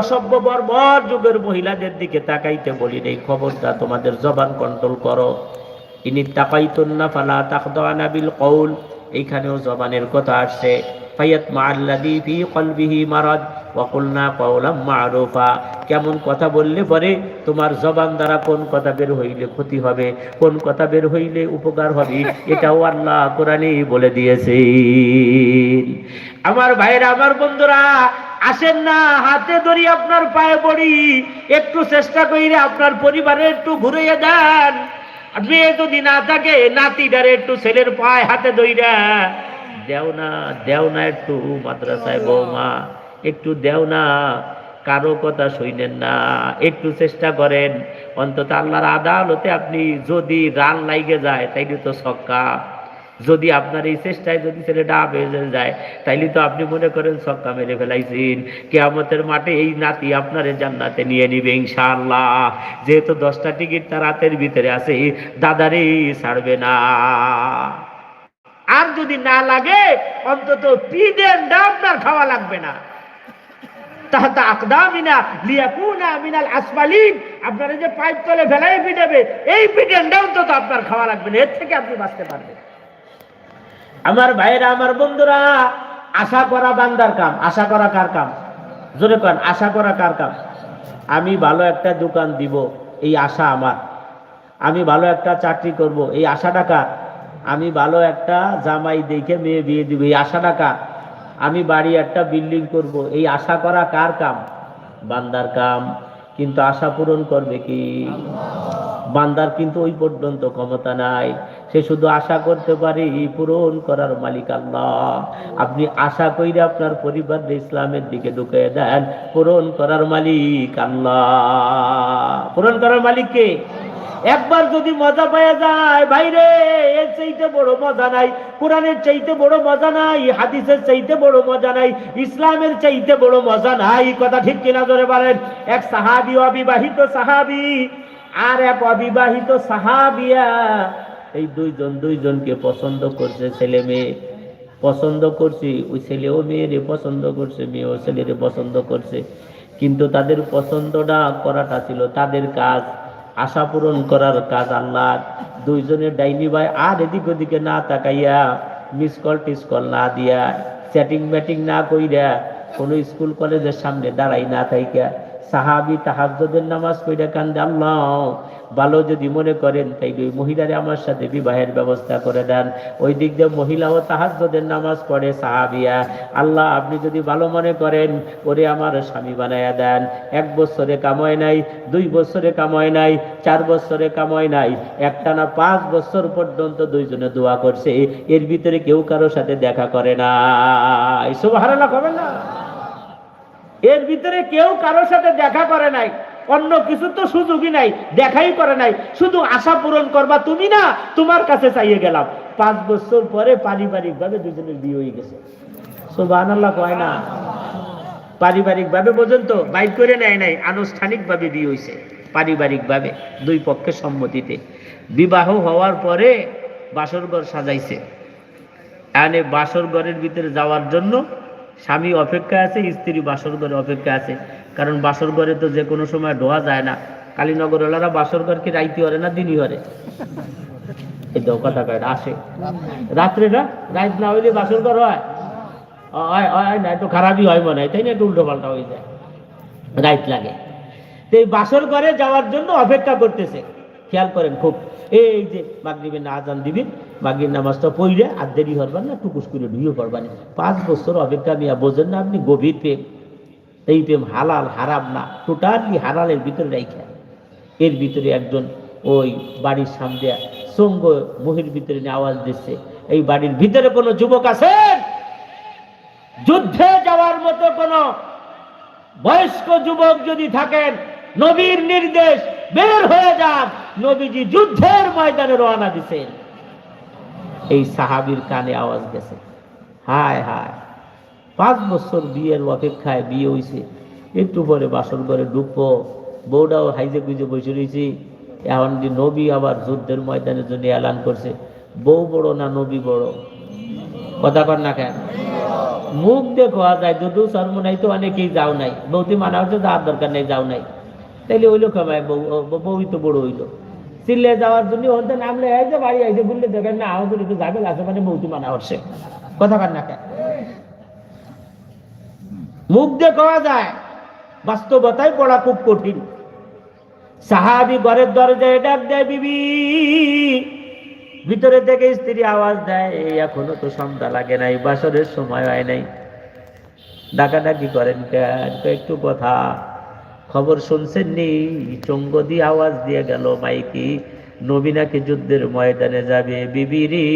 অসভ্য বর্বর যুগের মহিলাদের দিকে তাকাইতে বলি নেই। খবরটা তোমাদের জবান কন্ট্রোল করো। ইনি তাকাইতুন্না ফালা তাখদানা বিল কৌল এইখানেও জবানের কথা আসছে। মাআল্লাযী ফি কলবিহি মা'রুফা। কেমন কথা বললে পরে তোমার জবান দ্বারা কোন কথা বের হইলে ক্ষতি হবে, কোন কথা বের হইলে উপকার হবে, এটাও আল্লাহ কোরআনেই বলে দিয়েছে আমার ভাইরা আমার বন্ধুরা আসেন না, হাতে ধরি আপনার পায়ে পড়ি। একটু চেষ্টা কইরে আপনার পরিবারে একটু ঘুরিয়ে দেন মেয়ে যদি না থাকে, নাতিটারে একটু ছেলের পায়ে হাতে ধইরা, দেও না দেও না একটু মাদ্রাসায় বৌমা, একটু দেও না, কারও কথা শুনেন না, একটু চেষ্টা করেন। অন্তত আল্লাহর আদালতে আপনি যদি রান লাইগে যায়, তাইলে তো সক্কা। যদি আপনার এই চেষ্টায় যদি ছেলেটা বেজে যায়, তাইলে তো আপনি মনে করেন সক্কা মেরে ফেলাইছেন। কেয়ামতের মাঠে এই নাতি আপনার জান্নাতে নিয়ে নিবে ইনশাআল্লাহ। যেহেতু দশটা টিকিট তার হাতের ভিতরে আছে, দাদারে ছাড়বে না। আর যদি না লাগে, অন্তত আপনার খাওয়া লাগবে না। তাহাতা আকদামিনা আপনারা যে পাইপ তলে ফেলাই পিটাবে, এই পিডেন্ডা অন্তত আপনার খাওয়া লাগবে না। এর থেকে আপনি বাঁচতে পারবেন। আমার ভাইরা আমার বন্ধুরা, আশা করা বান্দার কাম, আশা করা কার কাম? জোরে কন, আশা করা কার কাম? আমি ভালো একটা দোকান দিব, এই আশা আমার। আমি ভালো একটা চাকরি করব, এই আশাটা কার? আমি ভালো একটা জামাই দেখে মেয়ে বিয়ে দিব, এই আশাটা কার? আমি বাড়ি একটা বিল্ডিং করব, এই আশা করা কার কাম? বান্দার কাম, কিন্তু আশা পূরণ করবে কি? বান্দার কিন্তু ওই পর্যন্ত ক্ষমতা নাই। সে শুধু আশা করতে পারে পূরণ করার মালিক আল্লাহ। আপনি আশা কইরে আপনার পরিবার ইসলামের দিকে ঢুকে দেন, পূরণ করার মালিক আল্লাহ। পূরণ করার মালিক কে? একবার যদি মজা পাওয়া যায়, ভাইরে, এর চাইতে বড় মজা নাই, কোরআনের চাইতে বড় মজা নাই, হাদিসের চাইতে বড় মজা নাই, ইসলামের চাইতে বড় মজা নাই। কথা ঠিক কিনা ধরে বলেন? এক সাহাবি, অবিবাহিত সাহাবি আর এক অবিবাহিত সাহাবিয়া। এই দুইজন দুইজনকে পছন্দ করছে ছেলে মেয়ে। পছন্দ করছি, ওই ছেলেও মেয়েরে পছন্দ করছে, মেয়েও ছেলেরে পছন্দ করছে। কিন্তু তাদের পছন্দটা করাটা ছিল তাদের কাজ, আশা পূরণ করার কাজ আল্লাহ দুইজনের ডাইনি ভাই আর এদিক ওদিকে না তাকাইয়া মিস কল, টিস কল না দিয়া চ্যাটিং ম্যাটিং না কইরা কোনো স্কুল, কলেজের সামনে দাঁড়াই না থাইকা। সাহাবি তাহাজ্জুদের নামাজ পড়ে কান্দে, আল্লাহ, ভালো যদি মনে করেন, তাইলে ওই মহিলারে আমার সাথে বিবাহের ব্যবস্থা করে দেন। ওই দিক দিয়ে মহিলাও তাহাজ্জুদের নামাজ পড়ে, সাহাবিয়া, আল্লাহ, আপনি যদি ভালো মনে করেন, ওরে আমার স্বামী বানায়া দেন। এক বছরে কামায় নাই, দুই বছরে কামায় নাই, চার বছরে কামায় নাই একটা না পাঁচ বছর পর্যন্ত দুইজনে দোয়া করছে। এর ভিতরে কেউ কারোর সাথে দেখা করে না এইসব হারালা হবে না? এর ভিতরে কেউ কারোর সাথে দেখা করে নাই, অন্য কিছু তো সুযোগই নাই, দেখাই করে নাই। শুধু আশা পূরণ করবা তুমি না, তোমার কাছে চাইয়ে গেলাম। পাঁচ বছর পরে পারিবারিক ভাবে দুজনের বিয়ে হয়ে গেছে। পারিবারিক ভাবে পর্যন্ত বাইক করে নেয় নাই আনুষ্ঠানিক ভাবে বিয়ে হয়েছে। পারিবারিক ভাবে দুই পক্ষের সম্মতিতে। বিবাহ হওয়ার পরে বাসরঘর সাজাইছে। এনে বাসর ঘরের ভিতরে যাওয়ার জন্য স্বামী অপেক্ষা আছে, স্ত্রী বাসর ঘরে অপেক্ষা আছে। কারণ বাসর ঘরে তো যে কোনো সময় ঢোয়া যায় না। কালীনগর ওলারা বাসর ঘর কি রাইতে হরে না, দিনই হরে এই তো কথা কয়, আসে। রাত্রে না রাত না হইলে বাসর ঘর হয়। হয় না, একটু খারাপই হয় মনে হয়, তাই না? একটু উল্টো পাল্টা হয়ে যায়। রাইট লাগে। তো এই বাসর ঘরে যাওয়ার জন্য অপেক্ষা করতেছে। খেয়াল করেন খুব। এই যে মাগরিবের না আজান দিবি মাগরির নামাজটা পড়লে আর দেরি হরবার না, টুকুস করে ঢুয়ে পড়বানি পাঁচ বছর অপেক্ষা নিয়ে বোঝেন না আপনি গভীর প্রেম। এই প্রেম হালাল, হারাম না, টোটালি হালালের ভিতরে রাইখা। এর ভিতরে একজন ওই বাড়ির সামনে সঙ্গ মহির ভিতরে আওয়াজ দিচ্ছে, এই বাড়ির ভিতরে কোনো যুবক আছেন যুদ্ধে যাওয়ার মতো কোনো বয়স্ক যুবক যদি থাকেন, নবীর নির্দেশ বের হয়ে যান নবীজি যুদ্ধের ময়দানে রওনা দিছেন। এই সাহাবীর কানে আওয়াজ গেছে। হায় হায়। পাঁচ বছর বিয়ের অপেক্ষায় বিয়ে হইছে। একটু পরে বাসর ঘরে ঢুকবো। বউটাও হাইজে গুজে বসে রয়েছি এখন যে নবী আবার যুদ্ধের ময়দানের জন্য এলান করছে। বউ বড় না নবী বড়? কথা কর না কেন? মুখ খাওয়া যায় যদিও শর্ম নাই তো অনেকেই যাও নাই। বৌদি মানা হচ্ছে যাওয়ার দরকার নেই, যাও নাই। তাইলে ওইলো খামায় বউ বউই তো বড় হইল। চিল্লে যাওয়ার জন্য ওদের নামলে এই যে বাড়ি আইছে বললে দেখেন না আমাদের একটু যাবে আছে মানে বৌদি মানা হচ্ছে। কথা কার না? মুখ দিয়ে খাওয়া যায় বাস্তবতায় পড়া খুব কঠিন। সাহাবি ঘরের দরজায় ডাক দেয়, বিবি, ভিতরে থেকে স্ত্রী আওয়াজ দেয়, এই এখনও তো সন্ধ্যা লাগে নাই, বাসরের সময় হয় নাই। ডাকাডাকি করেন কেন? একটু কথা। খবর শুনছেন নি? চঙ্গ দিয়ে আওয়াজ দিয়ে গেল মাইকি। নবী নাকি যুদ্ধের ময়দানে যাবে বিবিরি?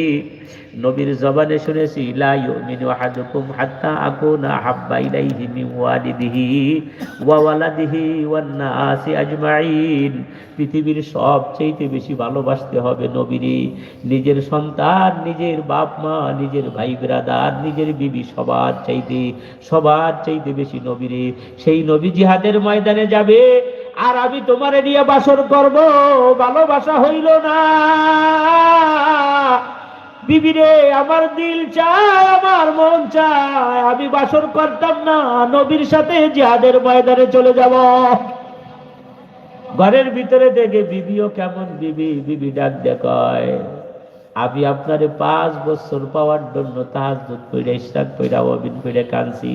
নবীর জবানে শুনেছি, লা ইউমিনু আহাদুকুম হাত্তা আকুনা হাব্বা ইলাইহি মিন ওয়ালিদিহি ওয়া ওয়ালাদিহি ওয়ান নাসি আজমাইন। পৃথিবীর সবচেয়ে বেশি ভালোবাসতে হবে নবীরে। নিজের সন্তান, নিজের বাপ মা, নিজের ভাই ব্রাদার, নিজের বিবি সবার চাইতে সবার চাইতে বেশি নবীরে। সেই নবী জিহাদের ময়দানে যাবে আর আমি তোমারে নিয়ে বাসর করব, ভালোবাসা হইল না। বিবিরে, আমার দিল চায়, আমার মন চায়, আমি বাসর করতাম না, নবীর সাথে জিহাদের ময়দানে চলে যাব। ঘরের ভিতরে দেখে বিবিও কেমন বিবি বিবি ডাক দেখায় আমি আপনারে পাঁচ বছর পাওয়ার জন্য তাহাজ কইরা ইশরাক কইরা অবিন কইরা কানছি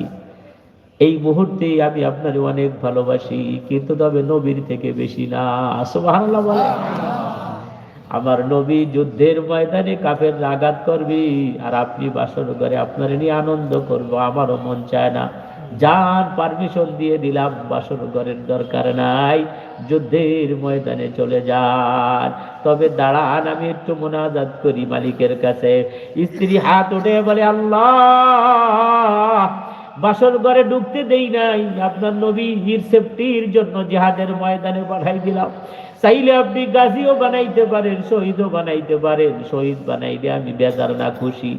এই মুহূর্তে আমি আপনারে অনেক ভালোবাসি, কিন্তু তবে নবীর থেকে বেশি না। সুবহানাল্লাহ বলে আমার নবী যুদ্ধের ময়দানে কাফের আঘাত করবি, আর আপনি বাসর করে আপনার নিয়ে আনন্দ করব, আমারও মন চায় না। যান পারমিশন দিয়ে দিলাম, বাসর ঘরের দরকার নাই, যুদ্ধের ময়দানে চলে যান। তবে দাঁড়ান, আমি একটু মোনাজাত করি মালিকের কাছে। স্ত্রী হাত উঠে বলে, আল্লাহ! বাসর ঘরে ঢুকতে দেই নাই। আপনার নবী হির সেফটির জন্য জিহাদের ময়দানে পাঠাই দিলাম। চাইলে আপনি গাজীও বানাইতে পারেন শহীদও বানাইতে পারেন। শহীদ বানাইলে আমি বেজার না খুশি।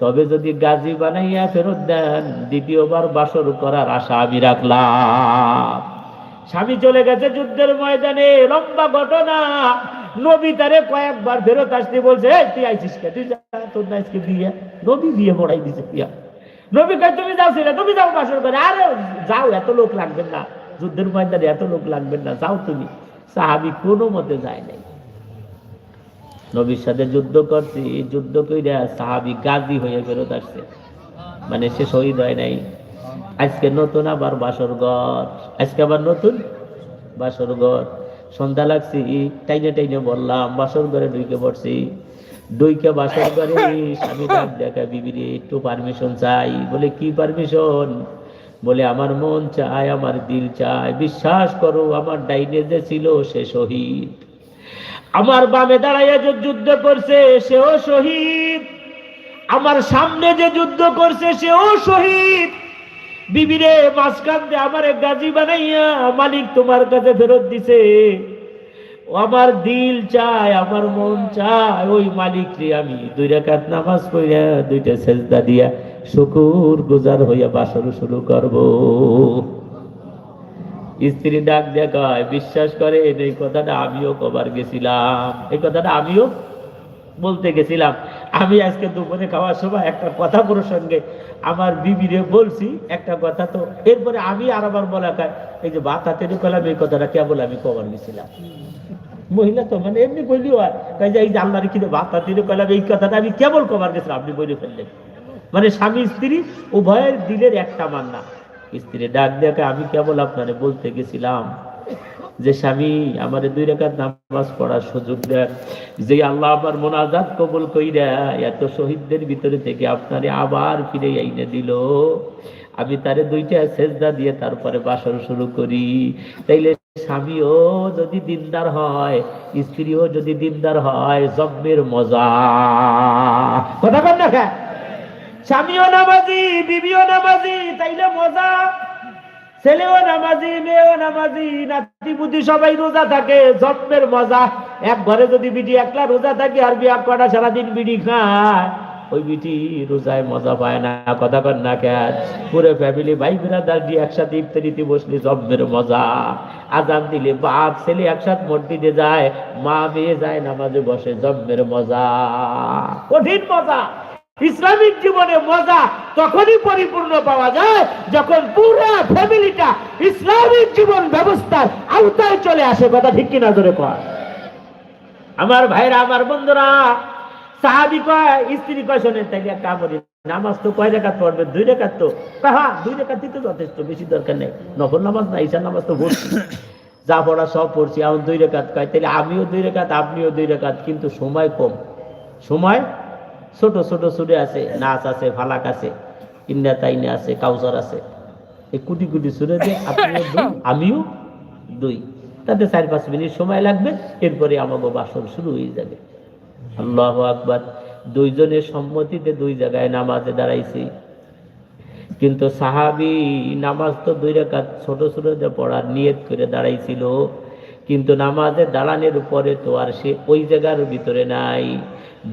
তবে যদি গাজী বানাইয়া ফেরত দেন দ্বিতীয়বার বাসর করার আশা আমি রাখলাম। স্বামী চলে গেছে যুদ্ধের ময়দানে লম্বা ঘটনা। নবী তারে কয়েকবার ফেরত আসতে বলছে "এই, তুই আইছিস কে? তুই তোর না বিয়ে। নবী বিয়ে পড়াই দিছে বিয়া। নবী কয়, তুমি যাও ছেলে তুমি যাও বাসর করে আরে, যাও, এত লোক লাগবে না। যুদ্ধের ময়দানে এত লোক লাগবে না, যাও তুমি। সাহাবি কোনো মতে যায় নাই। নবীর সাথে যুদ্ধ করছি, যুদ্ধ কইরা সাহাবি গাজী হয়ে ফেরত আসছে। মানে সে শহীদ হয় নাই। আজকে নতুন আবার বাসর ঘর। আজকে আবার নতুন বাসর ঘর। সন্ধ্যা লাগছি, টাইনে টাইনে বললাম, বাসর ঘরে ঢুকে পড়ছি। দুইকে বাসর ঘরে স্বামী দেখা বিবিরে একটু পারমিশন চাই। বলে, কি পারমিশন বলে, আমার মন চায়, আমার দিল চায়। বিশ্বাস করো, আমার ডাইনে যে ছিল সে শহীদ। আমার বামে দাঁড়াইয়া যে যুদ্ধ করছে, সেও শহীদ। আমার সামনে যে যুদ্ধ করছে, সেও শহীদ। বিবিরে মাঝখান দিয়ে আমার গাজী বানাইয়া মালিক তোমার কাছে ফেরত দিছে। আমার দিল চায়, আমার মন চায়, ওই মালিক রে আমি। দুই রাকাত নামাজ পড়িয়া, দুইটা সেজদা দিয়া শুকুর গুজার হইয়া বাসর শুরু করব। স্ত্রী ডাক দেখায় বিশ্বাস করে, এই কথাটা আমিও কবার গেছিলাম। এই কথাটা আমিও বলতে গেছিলাম। আমি আজকে দুপুরে খাওয়ার সময় একটা কথা প্রসঙ্গে আমার বিবিরে বলছি, একটা কথা তো। এরপরে আমি আর আবার বলা এই যে ভাত হাতে কলাম এই কথাটা কেবল আমি কবার গেছিলাম। মহিলা তো মানে এমনি বললিও আর তাই যে এই যে আল্লাহর কিন্তু ভাত হাতে কলাম এই কথাটা আমি কেবল কবার গেছিলাম, আপনি বলে ফেললেন। মানে স্বামী, স্ত্রী, উভয়ের দিলের একটা মান্না। স্ত্রী ডাক দেখে আমি কেবল আপনারে বলতে গেছিলাম যে স্বামী, আমার দুই রেখার নামাজ পড়ার সুযোগ দেন, যে আল্লাহ আমার মোনাজাত কবুল কইরা এত শহীদদের ভিতরে থেকে আপনারে আবার ফিরে আইনে দিল। আমি তারে দুইটা সেজদা দিয়ে তারপরে বাসন শুরু করি। তাইলে স্বামীও যদি দিনদার হয়, স্ত্রীও যদি দিনদার হয় জব্বের মজা। কথা কন না স্বামীও নামাজি, বিবিও নামাজি, তাইলে মজা। ছেলেও নামাজি, মেয়েও নামাজি নাতি বুদ্ধি সবাই রোজা থাকে, জন্মের মজা। এক ঘরে যদি বিটি একলা রোজা থাকে, আর বিয়া কটা সারাদিন বিড়ি খায়। ওই বিটি রোজায় মজা পায় না, কথা কর না ক্যাচ পুরো ফ্যামিলি ভাই বিরাদার দিয়ে একসাথে ইফতারিতে বসলে জন্মের মজা। আজান দিলে বাপ, ছেলে একসাথে মসজিদে যায়, মা মেয়ে যায়, নামাজে বসে জন্মের মজা। কঠিন মজা। ইসলামিক জীবনে মজা তখনই পরিপূর্ণ পাওয়া যায় যখন পুরো ফ্যামিলিটা ইসলামিক জীবন ব্যবস্থার আওতায় চলে আসে, কথা ঠিক কিনা ধরে কয় আমার ভাইরা, আমার বন্ধুরা সাহাবি কয় স্ত্রী কয় শোনেন তাই নামাজ তো কয় রেখাত পড়বে? দুই রেখাত তো। হ্যাঁ দুই রেখাতই তো যথেষ্ট বেশি দরকার নেই। নফল নামাজ না ঈশার নামাজ তো পড়ছি যা পড়া সব পড়ছি এখন দুই রেখাত কয় তাহলে আমিও দুই রেখাত আপনিও দুই রেখাত কিন্তু সময় কম। সময় ছোট ছোট সুরে আছে নাচ আছে ফালাক আছে ইন্না তাইনে আছে কাউসার আছে। এই কুটি কুটি সুরে যে আপনিও দুই আমিও দুই। তাতে চার পাঁচ মিনিট সময় লাগবে এরপরে আমাকে বাসন শুরু হয়ে যাবে। আল্লাহ আকবার। দুইজনের সম্মতিতে দুই জায়গায় নামাজে দাঁড়াইছি। কিন্তু সাহাবি নামাজ তো দুই রেখাত ছোট ছোট যে পড়ার নিয়ত করে দাঁড়াইছিল, কিন্তু নামাজে দাঁড়ানোর উপরে তো আর সে ওই জায়গার ভিতরে নাই।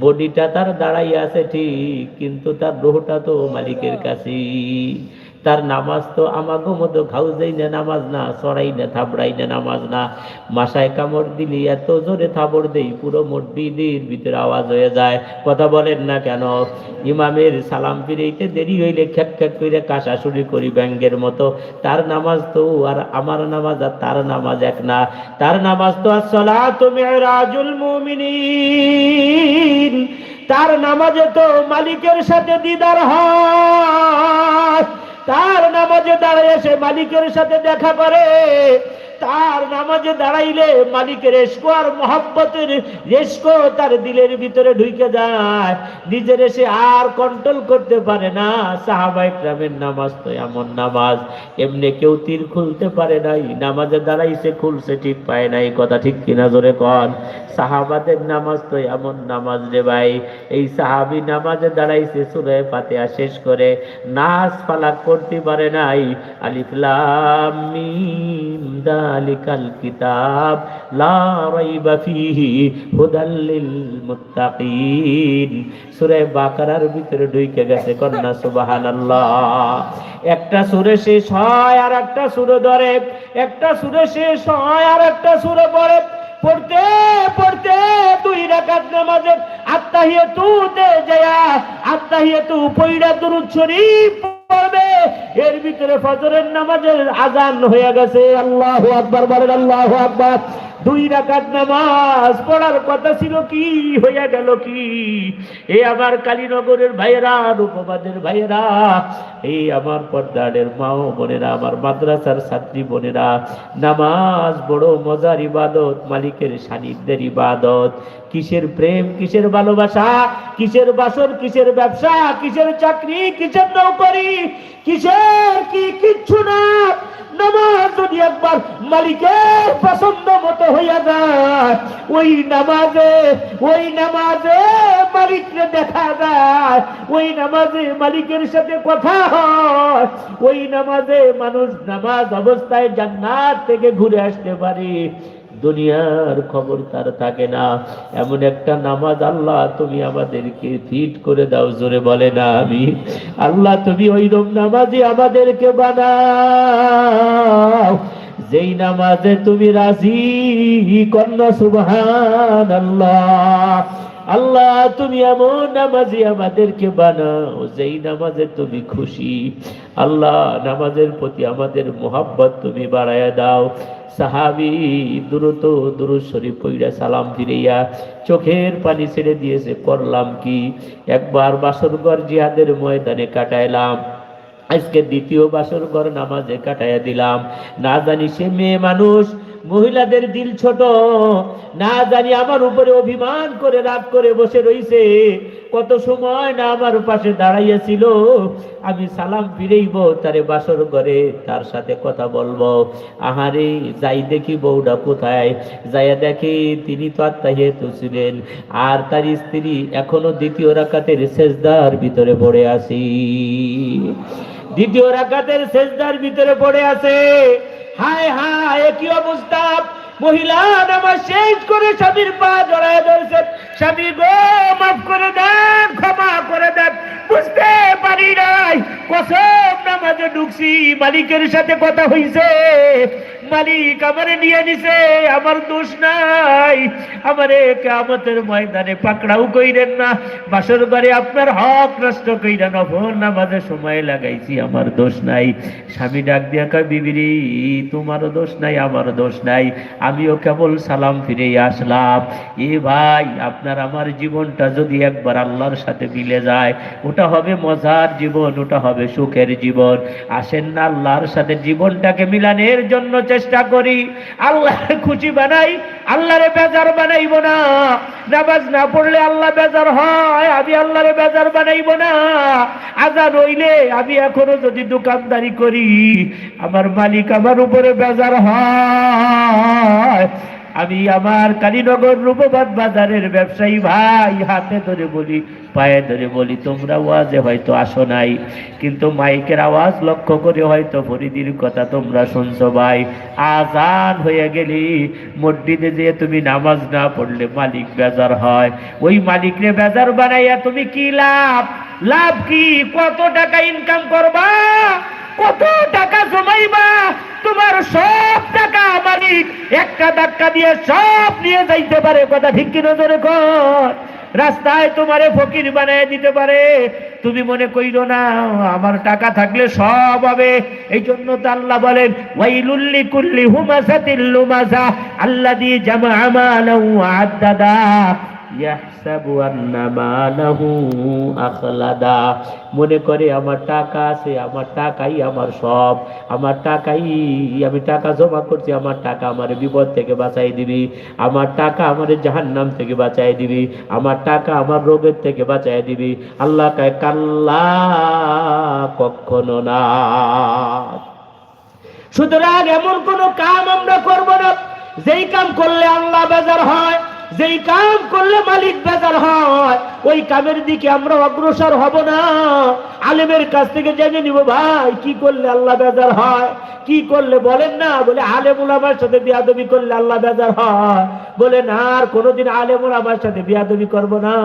বডিটা তার দাঁড়াই আছে ঠিক, কিন্তু তার রোহটা তো মালিকের কাছেই। তার নামাজ তো আমাগো মতো খাউজাই না নামাজ না সরাই না থাবড়াই না নামাজ না। মাসায় কামড় দিলি এত জোরে থাবড় দেই, পুরো মসজিদের ভিতরে আওয়াজ হয়ে যায়। কথা বলেন না কেন? ইমামের সালাম ফিরেইতে দেরি হইলে খ্যাক খ্যাক করে কাশা শুরু করি ব্যাঙ্গের মতো। তার নামাজ তো আর আমার নামাজ আর তার নামাজ এক না। তার নামাজ তো আসসালাতু রাজুল মুমিনিন। তার নামাজে তো মালিকের সাথে দিদার হয়। তার নামাজে দাঁড়িয়ে সে মালিকের সাথে দেখা করে। তার নামাজে দাঁড়াইলে মালিকের এসকো আর মহাব্বতের এসকো তার দিলের ভিতরে ঢুকে যায়। নিজের সে আর কন্ট্রোল করতে পারে না। সাহাবাই গ্রামের নামাজ তো এমন নামাজ। এমনি কেউ তীর খুলতে পারে নাই। নামাজে দাঁড়াইছে, খুলছে, ঠিক পায় নাই। কথা ঠিক কিনা জোরে কন। সাহাবাদের নামাজ তো এমন নামাজ রে ভাই। এই সাহাবি নামাজে দাঁড়াইছে, সুরে ফাতিহা শেষ করে নাচ ফালাক করতে পারে নাই। আলিফ লাম মিম দালিকাল কিতাব সূরা বাকারার ভিতরে ঢুকে গেছে, কন্যা সুবহানাল্লাহ। একটা সুরে শেষ হয় আর একটা সুরে ধরে। একটা সুরে শেষ হয় আর একটা সুরে পড়ে। পড়তে পড়তে দুই রাকাত নামাজে আত্তাহিয়াতু তে যায়া আত্তাহিয়াতু পয়ড়া দুরূদ শরীফ পড়বে এর ভিতরে ফজরের নামাজের আজান হয়ে গেছে। আল্লাহ আকবর বলেন আল্লাহ আকবার। দুই রাকাত নামাজ পড়ার কথা ছিল কি? হইয়া গেল কি? এ আমার কালীনগরের ভাইয়েরা, রূপবাদের ভাইয়েরা এই আমার পর্দারের মা ও বোনেরা, আমার মাদ্রাসার ছাত্রী বোনেরা, নামাজ বড় মজার ইবাদত, মালিকের সান্নিধ্যের ইবাদত। কিসের প্রেম, কিসের ভালোবাসা, কিসের বাসর, কিসের ব্যবসা, কিসের চাকরি, কিসের নৌকরি, কিসের কি, কিচ্ছু একবার মালিকের পছন্দ মতো হইয়া যায়। ওই নামাজে ওই নামাজে মালিককে দেখা যায়। ওই নামাজে মালিকের সাথে কথা হয়। ওই নামাজে মানুষ নামাজ অবস্থায় জান্নাত থেকে ঘুরে আসতে পারে। দুনিয়ার খবর তার থাকে না। এমন একটা নামাজ আল্লাহ তুমি আমাদেরকে ফিট করে দাও, জোরে বলে না আমি। আল্লাহ তুমি ওইরকম নামাজই আমাদেরকে বানাও। যেই নামাজে তুমি রাজি, কন্যা সুবহান আল্লাহ আল্লাহ তুমি এমন নামাজি আমাদেরকে বানাও, যেই নামাজে তুমি খুশি। আল্লাহ, নামাজের প্রতি আমাদের মোহাব্বত তুমি বাড়ায় দাও। সাহাবি, দ্রুত দুরুদ শরীফ পইরা সালাম ফিরাইয়া চোখের পানি ছেড়ে দিয়েছে, করলাম কি? একবার বাসরঘর জিহাদের ময়দানে কাটাইলাম। আজকে দ্বিতীয় বাসর ঘর নামাজে কাটাইয়া দিলাম। না জানি সে মেয়ে মানুষ, মহিলাদের দিল ছোট। না জানি আমার উপরে অভিমান করে রাগ করে বসে রইছে। কত সময় না আমার পাশে দাঁড়াইয়াছিল। আমি সালাম ফিরেইব, তারে বাসর ঘরে তার সাথে কথা বলব। আহারে, যাই দেখি বউটা কোথায়। যাইয়া দেখি তিনি তো আত্মাহিত ছিলেন। আর তার স্ত্রী এখনও দ্বিতীয় রাকাতের শেষদার ভিতরে পড়ে আছি। দ্বিতীয় রাখাতের শেষদার ভিতরে পড়ে আছে, হায় হায়, কি অবস্থা? মহিলা নামাজ শেষ করে স্বামীর পা জড়ায় ধরছে। স্বামী গো, মাফ করে দেন, ক্ষমা করে দেন। বুঝতে পারি নাই, কসম নামাজে ঢুকছি, মালিকের সাথে কথা হইছে। মালিক আমারে নিয়ে নিছে, আমার দোষ নাই। আমারে কামতের ময়দানে পাকড়াও কইরেন না। বাসর ঘরে আপনার হক নষ্ট কইরা নফর নামাজে সময় লাগাইছি, আমার দোষ নাই। স্বামী ডাক দিয়া কয়, বিবিরি, তোমারও দোষ নাই, আমারও দোষ নাই। আমিও কেবল সালাম ফিরে আসলাম। এ ভাই, আপনার আমার জীবনটা যদি একবার আল্লাহর সাথে মিলে যায়, ওটা হবে মজার জীবন, ওটা হবে সুখের জীবন। আসেন না আল্লাহর সাথে জীবনটাকে মিলানের জন্য চেষ্টা করি। আল্লাহর খুশি বানাই, আল্লাহরে বেজার বানাইব না। নামাজ না পড়লে আল্লাহ বেজার হয়, আমি আল্লাহরে বেজার বানাইব না। আজান হইলে আমি এখনও যদি দোকানদারি করি, আমার মালিক আমার উপরে বেজার হয়। আমি আমার কালীনগর রূপবাদ বাজারের ব্যবসায়ী ভাই, হাতে ধরে বলি, পায়ে ধরে বলি, তোমরা ওয়াজে হয়তো আসো নাই, কিন্তু মাইকের আওয়াজ লক্ষ্য করে হয়তো ফরিদির কথা তোমরা শুনছো ভাই। আজান হয়ে গেলি মসজিদে যেয়ে তুমি নামাজ না পড়লে মালিক বেজার হয়। ওই মালিকরে বেজার বানাইয়া তুমি কি লাভ? লাভ কি? কত টাকা ইনকাম করবা? কত টাকা জমাইবা? তোমার সব টাকা মালিক একটা ধাক্কা দিয়ে সব নিয়ে যাইতে পারে। কথা ঠিক কি নজরে কর? রাস্তায় তোমারে ফকির বানায় দিতে পারে। তুমি মনে কইরো না, আমার টাকা থাকলে সব হবে। এই জন্য তো আল্লাহ বলেন ওয়াইলুল্লি কুল্লি হুমাসাতিল লুমাসা, আল্লাযী জামা মালাহু আদ্দাদা। ইয়াহসাবু আন্না মালাহু আখলাদা। মনে করে, আমার টাকা আছে, আমার টাকাই আমার সব। আমার টাকাই, আমি টাকা জমা করছি, আমার টাকা আমার বিপদ থেকে বাঁচাই দিবি। আমার টাকা আমার জাহান্নাম থেকে বাঁচাই দিবি। আমার টাকা আমার রোগের থেকে বাঁচাই দিবি। আল্লাহ কায়, কাল্লা কখনো না। সুতরাং এমন কোন কাম আমরা করব না। যেই কাম করলে আল্লাহ বেজার হয়। যেই কাম করলে মালিক বেজার হয়, ওই কামের দিকে আমরা অগ্রসর হব না। আলেমের কাছ থেকে জেনে নিব, ভাই, কি করলে আল্লাহ বেজার হয়? কি করলে বলেন না, বলে আলেমুল আমার সাথে বিয়াদবি করলে আল্লাহ বেজার হয়। বলে না আর কোনোদিন আলেমুল আমার সাথে বিয়াদবি করব না।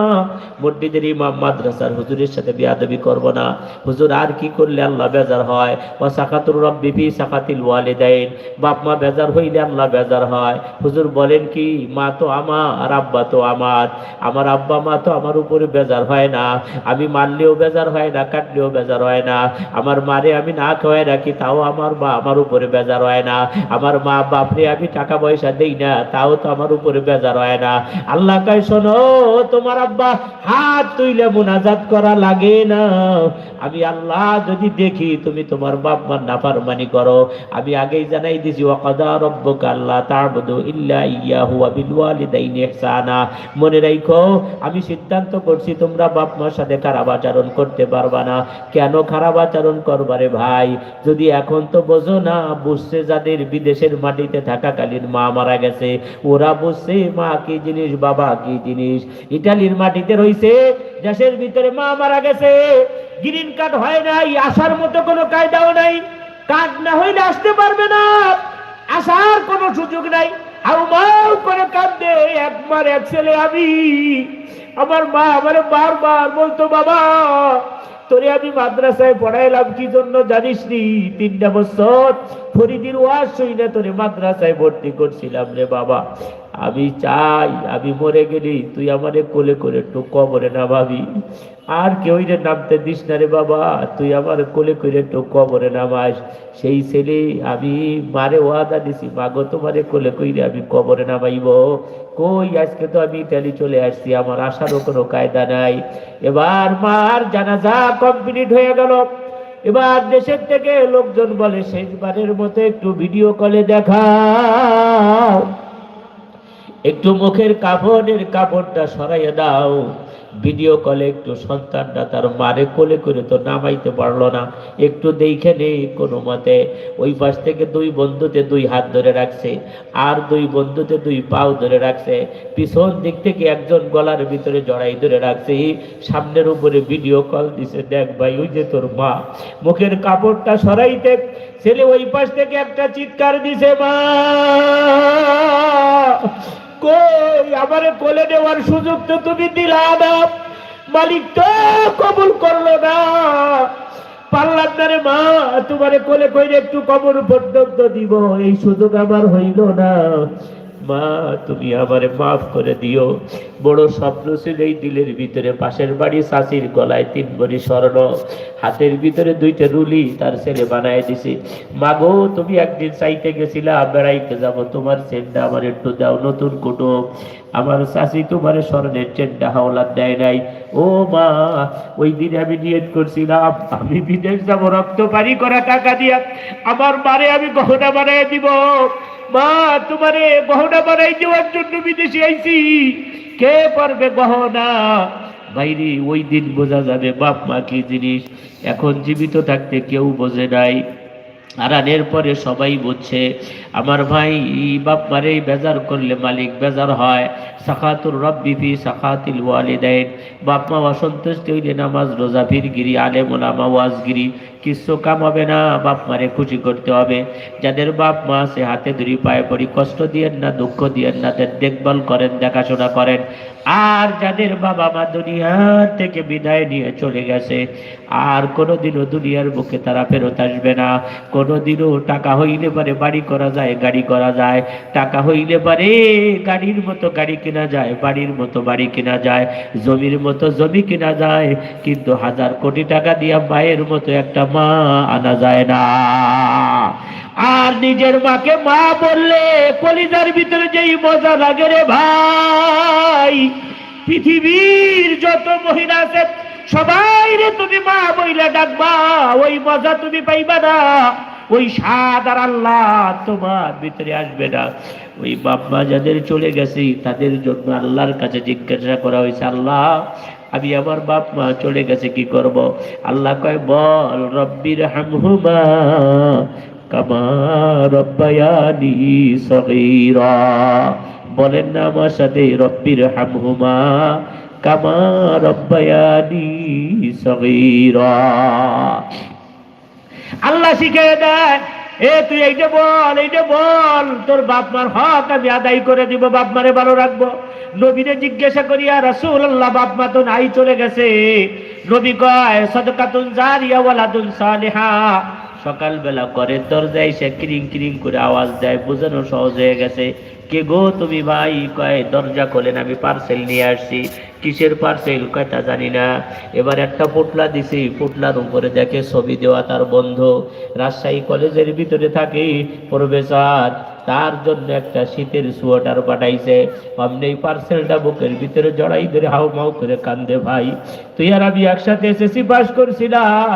মসজিদের ইমাম, মাদ্রাসার হুজুরের সাথে বিয়াদবি করব না। হুজুর, আর কি করলে আল্লাহ বেজার হয়? ও সাকাতুর রব্বি ফি সাকাতিল ওয়ালিদাইন। বাপ মা বেজার হইলে আল্লাহ বেজার হয়। হুজুর বলেন কি, মা তো আমার আর আব্বা তো আমার। আমার আব্বা মা তো আমার উপরে বেজার হয় না। আমি মারলেও বেজার হয় না, কাটলেও বেজার হয় না। আমার মারে আমি না খাওয়াই রাখি, তাও আমার মা আমার উপরে বেজার হয় না। আমার মা বাপরে আমি টাকা পয়সা দেই না, তাও তো আমার উপরে বেজার হয় না। আল্লাহ কয়, শোনো, তোমার আব্বা হাত তুইলে মুনাজাত করা লাগে না। আমি আল্লাহ যদি দেখি তুমি তোমার বাপ মার নাফারমানি করো। আমি আগেই জানাই দিছি ওয়াকাদা রব্বুকা আল্লাহ তা'বুদু ইল্লা ইয়াহু ওয়া বিল ওয়ালিদাইনি মনে রাখো, আমি সিদ্ধান্ত করছি, তোমরা বাপ মার সাথে খারাপ আচরণ করতে পারবা না। কেন খারাপ আচরণ করবারে ভাই? যদি এখন তো বোঝো না, বুঝছে যাদের বিদেশের মাটিতে থাকাকালীন মা মারা গেছে, ওরা বুঝছে মা কি জিনিস, বাবা কি জিনিস। ইটালির মাটিতে রইছে, দেশের ভিতরে মা মারা গেছে। গ্রিন কার্ড হয় নাই আসার মতো কোনো কায়দাও নাই। কার্ড না হইলে আসতে পারবে না। আসার কোনো সুযোগ নাই। মাউ করে কান্দে, একবার এক ছেলে আমি। আমার মা আমার বারবার বলতো বাবা, তোরে আমি মাদ্রাসায় পড়াইলাম, কি জন্য জানিস নি তিনটা বছর ফরিদির ওয়াজ শুইনে তোরে মাদ্রাসায় ভর্তি করছিলাম রে বাবা। আমি চাই, আমি মরে গেলি তুই আমারে কোলে করে একটু কবরে নামাবি। আর কেউ রে নামতে দিস না রে বাবা, তুই আমার কোলে করে একটু কবরে নামাস। সেই ছেলে আমি মারে ওয়াদা দিছি, মাগো তোমারে কোলে কইরে আমি কবরে নামাইব। কই, আজকে তো আমি ইটালি চলে আসছি, আমার আসারও কোনো কায়দা নাই। এবার মার জানাজা কমপ্লিট হয়ে গেল। এবার দেশের থেকে লোকজন বলে, শেষবারের মতো একটু ভিডিও কলে দেখাও একটু মুখের কাপড়ের কাপড়টা সরাইয়ে দাও। ভিডিও কলে একটু সন্তানটা তার মারে কোলে করে তো নামাইতে পারল না। একটু দেখে নেই কোনো মতে। ওই পাশ থেকে দুই বন্ধুতে দুই হাত ধরে রাখছে, আর দুই বন্ধুতে দুই পাও ধরে রাখছে। পিছন দিক থেকে একজন গলার ভিতরে জড়াই ধরে রাখছে। সামনের উপরে ভিডিও কল দিছে, দেখ ভাই, ওই যে তোর মা। মুখের কাপড়টা সরাইতে ছেলে ওই পাশ থেকে একটা চিৎকার দিছে, মা! কই, আমারে কোলে নেওয়ার সুযোগ তো তুমি দিলা না। মালিক তো কবুল করল না। পারলাম না রে মা, তোমারে কোলে কইরে একটু কবর পর্যন্ত দিব, এই সুযোগ আমার হইল না। মা, তুমি আমারে মাফ করে দিও। বড় স্বপ্ন ছিল এই দিলের ভিতরে। পাশের বাড়ি শাশির গলায় তিন বড়ি স্বর্ণ। হাতের ভিতরে দুইটা রুলি তার ছেলে বানায় দিছে। মাগো, তুমি একদিন চাইতে গেছিলা বেড়াইতে যাব। তোমার চেনটা আমার একটু দাও, নতুন কুটুম আমার শাশি তোমার স্বর্ণের চেনটা হাওলাত দেয় নাই। ও মা, ওই দিন আমি নিয়ত করছিলাম, আমি বিদেশ যাব, রক্ত পানি করা টাকা দিয়া। আমার মারে আমি গহনা বানাই দিব। মা, তোমারে গহনা বানাই দেওয়ার জন্য বিদেশে আইছি। কে পারবে গহনা? বাইরে ওই দিন বোঝা যাবে বাপ মা কি জিনিস। এখন জীবিত থাকতে কেউ বোঝে নাই। আরানের পরে সবাই বুঝছে আমার ভাই বাপ মারে বেজার করলে মালিক বেজার হয়। সাখাতুর রব্বি ফি সাখাতিল ওয়ালিদাইন। বাপ মা অসন্তুষ্ট হইলে নামাজ, রোজা, ফিরগিরি আলেম ওলামা ওয়াজগিরি কিছু কাম হবে না। বাপ মারে খুশি করতে হবে। যাদের বাপ মা আছে, হাতে ধরি পায়ে পড়ি, কষ্ট দিয়েন না, দুঃখ দিয়েন না তাদের দেখভাল করেন, দেখাশোনা করেন। আর যাদের বাবা মা দুনিয়ার থেকে বিদায় নিয়ে চলে গেছে, আর কোনোদিনও দুনিয়ার বুকে তারা ফেরত আসবে না। কোনোদিনও টাকা হইলে পারে বাড়ি করা যায়, গাড়ি করা যায়। টাকা হইলে পারে গাড়ির মতো গাড়ি কেনা যায়, বাড়ির মতো বাড়ি কেনা যায়, জমির মতো জমি কেনা যায়। কিন্তু হাজার কোটি টাকা দিয়া মায়ের মতো একটা মা আনা যায় না। আর নিজের মাকে মা বললে, কলিজার ভিতরে যেই মজা লাগে রে ভাই, পৃথিবীর যত মহিলা আছে, সবাই রে তুমি মা বইলে ডাকবা, ওই মজা তুমি পাইবা না, ওই স্বাদ আর আল্লাহ তোমার ভিতরে আসবে না। ওই বাপ্পা যাদের চলে গেছে, তাদের জন্য আল্লাহর কাছে জিজ্ঞাসা করা হয়েছে, আল্লাহ, আমি আমার বাপ মা চলে গেছে, কি করব? আল্লাহ কয়, বল রব্বির হামহুমা কামা রব্বায়ানি সগীরা। বলেন না আমার সাথে, রব্বির হামহুমা। কামা রব্বায়ানি সগীরা। আল্লাহ শিখে দেয়, এ তুই এইটা বল এইটা বল, তোর বাপ মার হক আমি আদায় করে দিব, বাপ মারে ভালো রাখব। নবীরে জিজ্ঞাসা করিয়া রাসূল আল্লাহ বাপ মা তো নাই চলে গেছে? নবী কয়, সদকাতুন জারিয়া ওয়ালাদুন সালিহা। সকালবেলা করে দরজায় সে কিরিং কিরিং করে আওয়াজ দেয়, বোঝানো সহজ হয়ে গেছে। কে গো তুমি ভাই? কয়, দরজা খোলেন আমি পার্সেল নিয়ে আসছি। কিসের পার্সেল কয়, তা জানি না। এবার একটা পোটলা দিছি, পোটলার উপরে দেখে ছবি দেওয়া তার বন্ধ। রাজশাহী কলেজের ভিতরে থাকে প্রফেসর, তার জন্য একটা শীতের সোয়েটার পাঠাইছে। অমনি এই পার্সেলটা বুকের ভিতরে জড়াই ধরে হাউ মাউ করে কান্দে ভাই, তুই আর আমি একসাথে এসেছি পাস করছিলাম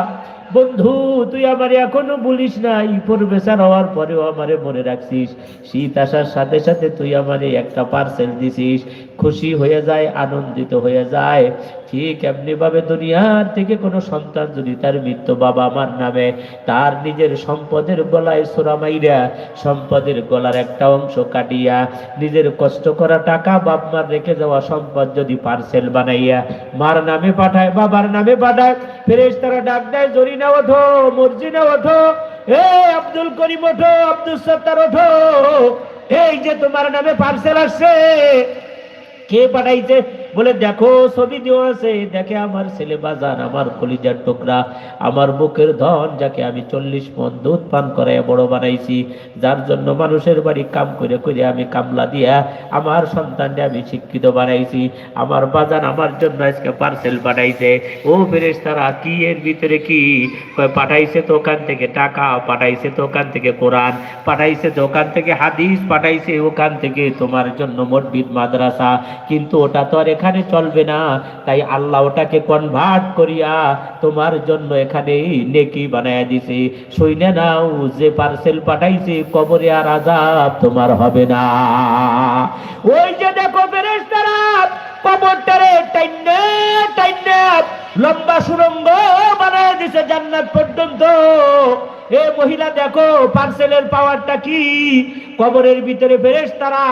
বন্ধু, তুই আমার এখনও বলিস না নাই প্রফেসর হওয়ার পরেও আমারে মনে রাখছিস। শীত আসার সাথে সাথে তুই আমারে একটা পার্সেল দিছিস। খুশি হয়ে যায়, আনন্দিত হয়ে যায়। ঠিক এমনি ভাবে দুনিয়ার থেকে কোনো সন্তান যদি তার মৃত্যু বাবা আমার নামে, তার নিজের সম্পদের গলায় সোরামাইরা সম্পদের গলার একটা অংশ কাটিয়া, নিজের কষ্ট করা টাকা বাপ মার রেখে যাওয়া সম্পদ যদি পার্সেল বানাইয়া, মার নামে পাঠায়, বাবার নামে পাঠায় ফেরেশ তারা ডাক দেয় জরিনা ওঠো মর্জিনা ওঠো, এ আব্দুল করিম ওঠো, আব্দুল সত্তার ওঠো, এই যে তোমার নামে পার্সেল আসছে কে পাঠাইছে বলে, দেখো, ছবি দেওয়া আছে। দেখে আমার ছেলে বাজার আমার কলিজার টুকরা, আমার বুকের ধন যাকে আমি চল্লিশ মন দুধ পান করাই বড় বানাইছি। যার জন্য মানুষের বাড়ি কাম করে করে আমি কামলা দিয়া আমার সন্তানকে আমি শিক্ষিত বানাইছি। আমার বাজার আমার জন্য আজকে পার্সেল পাঠাইছে ও ফেরেস তারা কি এর ভিতরে কি? পাঠাইছে তো ওখান থেকে টাকা, পাঠাইছে তো ওখান থেকে কোরআন, পাঠাইছে তো ওখান থেকে হাদিস, পাঠাইছে ওখান থেকে তোমার জন্য মসজিদ, মাদ্রাসা। কিন্তু ওটা তো আর এখানে চলবে না। তাই আল্লাহ ওটাকে কনভার্ট করিয়া তোমার জন্য এখানে নেকি বানায় দিছে। শুইনে নাও, যে পার্সেল পাঠাইছে, কবরে আর আজাব তোমার হবে না। ওই যে দেখো লম্বা সুরঙ্গ বানায় দিছে জান্নাত পর্যন্ত। এ মহিলা, দেখো পার্সেলের পাওয়ারটা কি? কবরের ভিতরে ফেরেশ তারা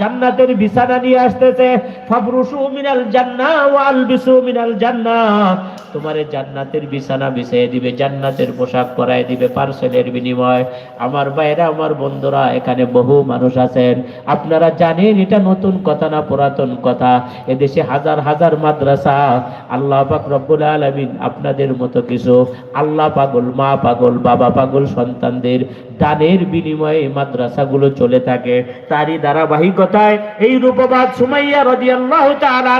জান্নাতের বিছানা নিয়ে আসতেছে। ফাবরুসু মিনাল জান্নাহ ওয়াল বিসু মিনাল জান্নাহ তোমারে জান্নাতের বিছানা বিছিয়ে দিবে, জান্নাতের পোশাক পরায় দিবে পার্সেলের বিনিময়। আমার বাইরে আমার বন্ধুরা, এখানে বহু মানুষ আছেন। আপনারা জানেন, এটা নতুন কথা না পুরাতন কথা? এদেশে হাজার হাজার মাদ্রাসা। আল্লাহ পাক রব্বুল আলামিন আপনাদের মতো কিছু। আল্লাহ পাগল, মা পাগল, বাবা সন্তানদের দানের বিনিময়ে মাদ্রাসাগুলো চলে থাকে। তারই ধারাবাহিকতায় এই রূপবাদ সুমাইয়া রাদিয়াল্লাহু তাআলা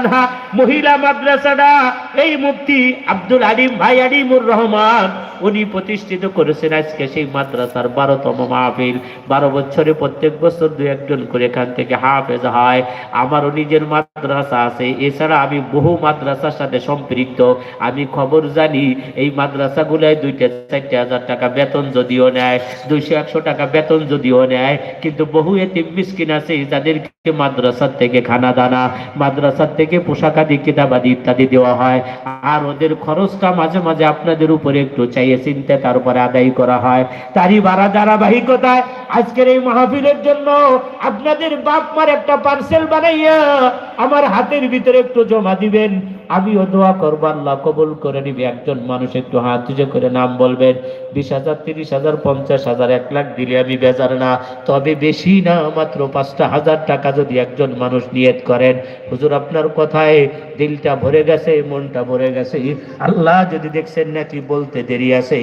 মহিলা মাদ্রাসাটা, এই মুফতি আব্দুল আলিম ভাই আলিমুর রহমান, উনি প্রতিষ্ঠিত করেছেন আজকে সেই মাদ্রাসার বারোতম মাহফিল। বারো বছরে প্রত্যেক বছর দু একজন করে এখান থেকে হাফেজ হয়। আমারও নিজের মাদ্রাসা আছে। এছাড়া আমি বহু মাদ্রাসার সাথে সম্পৃক্ত। আমি খবর জানি, এই মাদ্রাসাগুলোয় দুইটা চারটে হাজার টাকা বেতন যদিও নেয়, দুইশো একশো টাকা বেতন যদিও নেয়, কিন্তু বহু এতিম মিসকিন আছে যাদেরকে মাদ্রাসার থেকে খানা দানা, মাদ্রাসার থেকে পোশাকাদি কিতাবাদি ইত্যাদি দেওয়া হয়। আর ওদের খরচটা মাঝে মাঝে আপনাদের উপরে একটু চাইয়ে চিনতে, তারপরে আদায় করা হয়। তারই বাড়া ধারাবাহিকতায় আজকের এই মাহফিলের জন্য আপনাদের বাপ মার একটা পার্সেল বানাইয়া আমার হাতের ভিতরে একটু জমা দিবেন। আমিও দোয়া করব, আল্লাহ কবুল করে নিবে। একজন মানুষ একটু হাত তুজে করে নাম বলবেন, বিশ হাজার, তিরিশ হাজার, পঞ্চাশ হাজার, এক লাখ দিলে আমি বেজার না। তবে বেশি না, মাত্র পাঁচটা হাজার টাকা যদি একজন মানুষ নিয়ত করেন। হুজুর, আপনার কথায় দিলটা ভরে গেছে, মনটা ভরে গেছে। আল্লাহ যদি দেখছেন নাকি বলতে দেরি আছে।